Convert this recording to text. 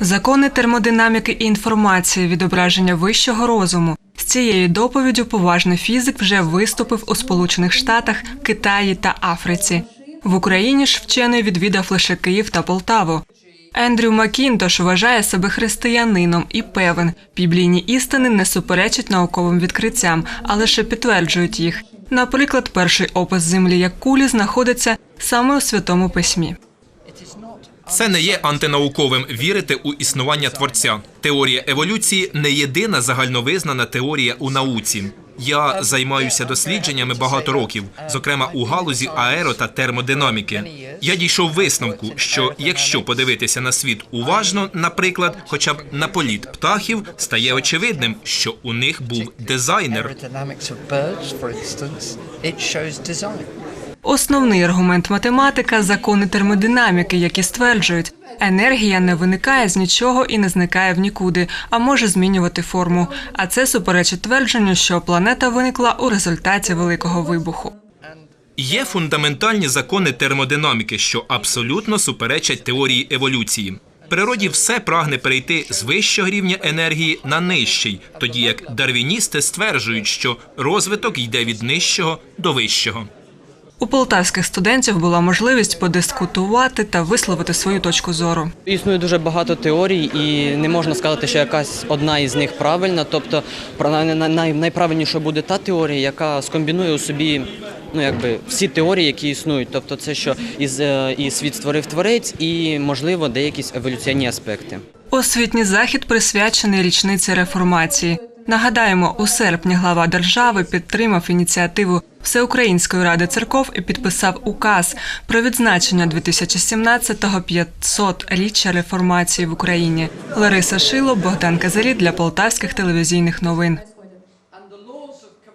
Закони термодинаміки і інформації, відображення вищого розуму. З цією доповіддю поважний фізик вже виступив у Сполучених Штатах, Китаї та Африці. В Україні ж вчений відвідав лише Київ та Полтаву. Ендрю Макінтош вважає себе християнином і певен, біблійні істини не суперечать науковим відкриттям, а лише підтверджують їх. Наприклад, перший опис землі як кулі знаходиться саме у святому письмі. Це не є антинауковим вірити у існування творця. Теорія еволюції не єдина загальновизнана теорія у науці. Я займаюся дослідженнями багато років, зокрема у галузі аеро та термодинаміки. Я дійшов висновку, що якщо подивитися на світ уважно, наприклад, хоча б на політ птахів, стає очевидним, що у них був дизайнер. Основний аргумент математика закони термодинаміки, які стверджують, енергія не виникає з нічого і не зникає в нікуди, а може змінювати форму. А це суперечить твердженню, що планета виникла у результаті великого вибуху. Є фундаментальні закони термодинаміки, що абсолютно суперечать теорії еволюції. Природі все прагне перейти з вищого рівня енергії на нижчий, тоді як дарвіністи стверджують, що розвиток йде від нижчого до вищого. У полтавських студентів була можливість подискутувати та висловити свою точку зору. Існує дуже багато теорій, і не можна сказати, що якась одна із них правильна. Тобто, найправильніше буде та теорія, яка скомбінує у собі ну якби всі теорії, які існують. Тобто, це що із е, і світ створив творець, і можливо деякісь еволюційні аспекти. Освітній захід присвячений річниці реформації. Нагадаємо, у серпні глава держави підтримав ініціативу Всеукраїнської ради церков і підписав указ про відзначення 2017-го 500-річчя реформації в Україні. Лариса Шило, Богдан Казарі для полтавських телевізійних новин.